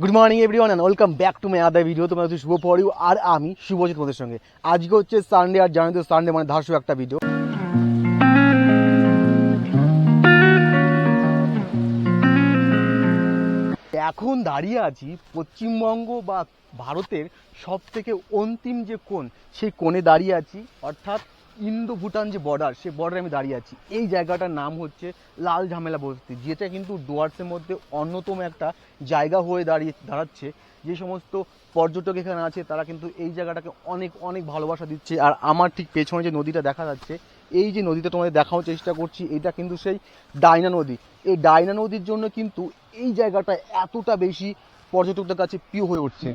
Good morning everyone and welcome back to my other video তোমার হচ্ছে শুভ পরিউ আর আমি শুভজিৎ তোমাদের সঙ্গে। আজকে হচ্ছে সানডে আর জানো তো সানডে মানে ধারসু একটা ভিডিও এখন দাঁড়িয়ে আছি পশ্চিমবঙ্গ বা ভারতের সব থেকে অন্তিম যে কোণ, সেই কোণে দাঁড়িয়ে আছি। অর্থাৎ ইন্দো ভুটান যে বর্ডার সেই বর্ডারে আমি দাঁড়িয়ে আছি। এই জায়গাটার নাম হচ্ছে লাল ঝামেলা বস্তি, যেটা কিন্তু ডুয়ার্সের মধ্যে অন্যতম একটা জায়গা হয়ে দাঁড়িয়ে, দাঁড়াচ্ছে। যে সমস্ত পর্যটক এখানে আছে, তারা কিন্তু এই জায়গাটাকে অনেক অনেক ভালোবাসা দিচ্ছে। আর আমার ঠিক পেছনে যে নদীটা দেখা যাচ্ছে, এই যে নদীটা তোমাদের দেখানোর চেষ্টা করছি, এটা কিন্তু সেই ডাইনা নদী। এই ডাইনা নদীর জন্য কিন্তু এই জায়গাটা এতটা বেশি পর্যটকদের কাছে প্রিয় হয়ে উঠছে।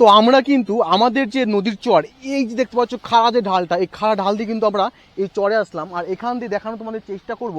তো আমরা কিন্তু আমাদের যে নদীর চর, এই যে দেখতে পাচ্ছ খাড়া যে ঢালটা, এই খাড়া ঢাল দিয়ে কিন্তু আমরা এই চরে আসলাম। আর এখান দিয়ে দেখানো তোমাদের চেষ্টা করব,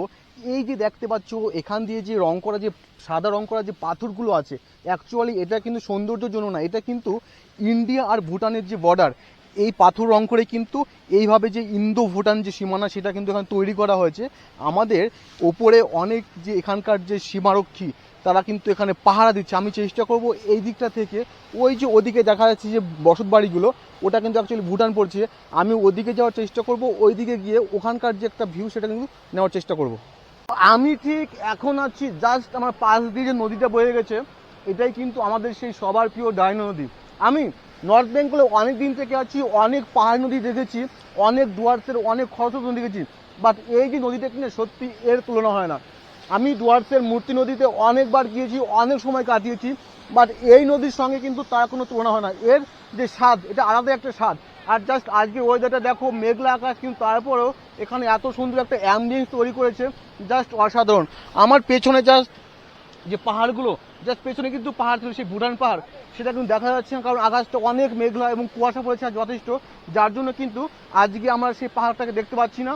এই যে দেখতে পাচ্ছ, এখান দিয়ে যে রং করা যে, সাদা রং করা যে পাথরগুলো আছে অ্যাকচুয়ালি এটা কিন্তু সৌন্দর্যের জন্য না, এটা কিন্তু ইন্ডিয়া আর ভুটানের যে বর্ডার এই পাথর রং করে কিন্তু এইভাবে যে ইন্দো ভুটান যে সীমানা, সেটা কিন্তু এখানে তৈরি করা হয়েছে। আমাদের ওপরে অনেক যে এখানকার যে সীমারক্ষী তারা কিন্তু এখানে পাহারা দিচ্ছে। আমি চেষ্টা করব এই দিকটা থেকে। ওই যে ওদিকে দেখা যাচ্ছে যে বসত বাড়িগুলো, ওটা কিন্তু অ্যাকচুয়ালি ভুটান পড়ছে। আমি ওদিকে যাওয়ার চেষ্টা করব, ওই দিকে গিয়ে ওখানকার যে একটা ভিউ সেটা কিন্তু নেওয়ার চেষ্টা করব। আমি ঠিক এখন আছি জাস্ট আমার পাশ দিয়ে যে নদীটা বয়ে গেছে, এটাই কিন্তু আমাদের সেই সবার প্রিয় ডায়না নদী। আমি নর্থ বেঙ্গলে অনেক দিন থেকে আছি, অনেক পাহাড় নদী দেখেছি, অনেক ডুয়ার্সের অনেক খরচ নদী দেখেছি বাট এই যে নদীটা কিনে সত্যি এর তুলনা হয় না। আমি ডুয়ার্সের মূর্তি নদীতে অনেকবার গিয়েছি, অনেক সময় কাটিয়েছি বাট এই নদীর সঙ্গে কিন্তু তার কোনো তুলনা হয় না। এর যে স্বাদ, এটা আলাদা একটা স্বাদ। আর জাস্ট আজকে ওয়েদারটা দেখো, মেঘলা আকাশ, কিন্তু তারপরেও এখানে এত সুন্দর একটা অ্যাম্বিয়েন্স তৈরি করেছে জাস্ট অসাধারণ। আমার পেছনে জাস্ট যে পাহাড়গুলো জাস্ট পেছনে কিন্তু পাহাড় ছিল, সেই ভুটান পাহাড়। সেটা কিন্তু দেখা যাচ্ছে না, কারণ আকাশটা অনেক মেঘলা এবং কুয়াশা পড়েছে যথেষ্ট। যার জন্য কিন্তু আজকে আমরা সেই পাহাড়টাকে দেখতে পাচ্ছি না।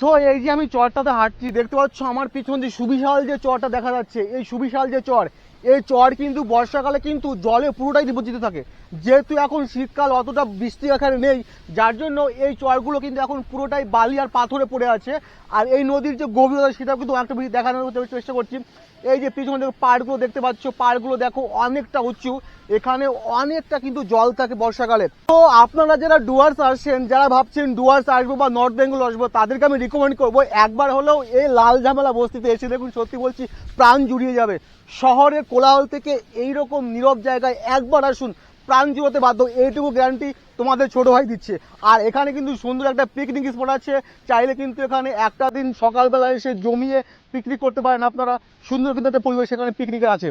সো এই যে আমি চরটাতে হাঁটছি, দেখতে পাচ্ছ আমার পিছন যে সুবিশাল যে চরটা দেখা যাচ্ছে, এই সুবিশাল যে চর, এই চর কিন্তু বর্ষাকালে কিন্তু জলে পুরোটাই নিমজ্জিত থাকে। যেহেতু এখন শীতকাল, অতটা বৃষ্টি এখানে নেই, যার জন্য এই চরগুলো কিন্তু এখন পুরোটাই বালি আর পাথরে পড়ে আছে। আর এই নদীর যে গভীরতা, সেটাও কিন্তু একটা বেশি দেখানোর চেষ্টা করছি। এই যে পিছনে পাড়গুলো দেখতে পাচ্ছ, পাড়গুলো দেখো অনেকটা উঁচু। এখানে অনেকটা কিন্তু জল থাকে বর্ষাকালে। তো আপনারা যারা ডুয়ার্স আসছেন, যারা ভাবছেন ডুয়ার্স আসব বা নর্থ বেঙ্গল আসব, তাদেরকে আমি রিকমেন্ড করব, একবার হলেও এই লাল ঝামেলা বস্তিতে এসে দেখুন, সত্যি বলছি, প্রাণ জুড়িয়ে যাবে। শহরের কোলাহল থেকে এই রকম নীরব জায়গায় একবার আসুন, প্রাণ জুড়োতে বাধ্য, এইটুকু গ্যারান্টি তোমাদের ছোট ভাই দিচ্ছে। আর এখানে কিন্তু সুন্দর একটা পিকনিক স্পট আছে, চাইলে কিন্তু এখানে একটা দিন সকালবেলা এসে জমিয়ে পিকনিক করতে পারেন আপনারা। সুন্দর কিন্তু একটা পরিবেশ এখানে পিকনিকে আছে।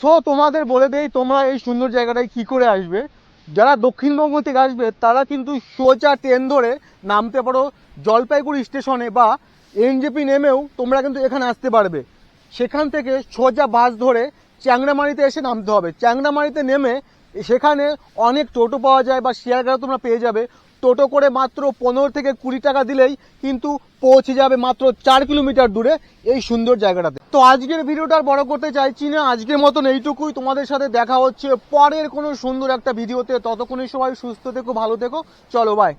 সো তোমাদের বলে দেই তোমরা এই সুন্দর জায়গাটায় কি করে আসবে? যারা দক্ষিণবঙ্গ থেকে আসবে, তারা কিন্তু সোজা ট্রেন ধরে নামতে পারো জলপাইগুড়ি স্টেশনে বা এনজেপি নেমেও তোমরা কিন্তু এখানে আসতে পারবে। সেখান থেকে সোজা বাস ধরে চ্যাংরামারিতে এসে নামতে হবে। চ্যাংরামারিতে নেমে সেখানে অনেক টোটো পাওয়া যায় বা শেয়ার গাড়ি তোমরা পেয়ে যাবে। টোটো করে মাত্র পনেরো থেকে কুড়ি টাকা দিলেই কিন্তু পৌঁছে যাবে মাত্র চার কিলোমিটার দূরে এই সুন্দর জায়গাটাতে। তো আজকের ভিডিওটা বড় করতে চাইছি না, আজকের মতন এইটুকুই। তোমাদের সাথে দেখা হচ্ছে পরের কোনো সুন্দর একটা ভিডিওতে। ততক্ষণই সবাই সুস্থ থেকো, ভালো থেকো। চলো বাই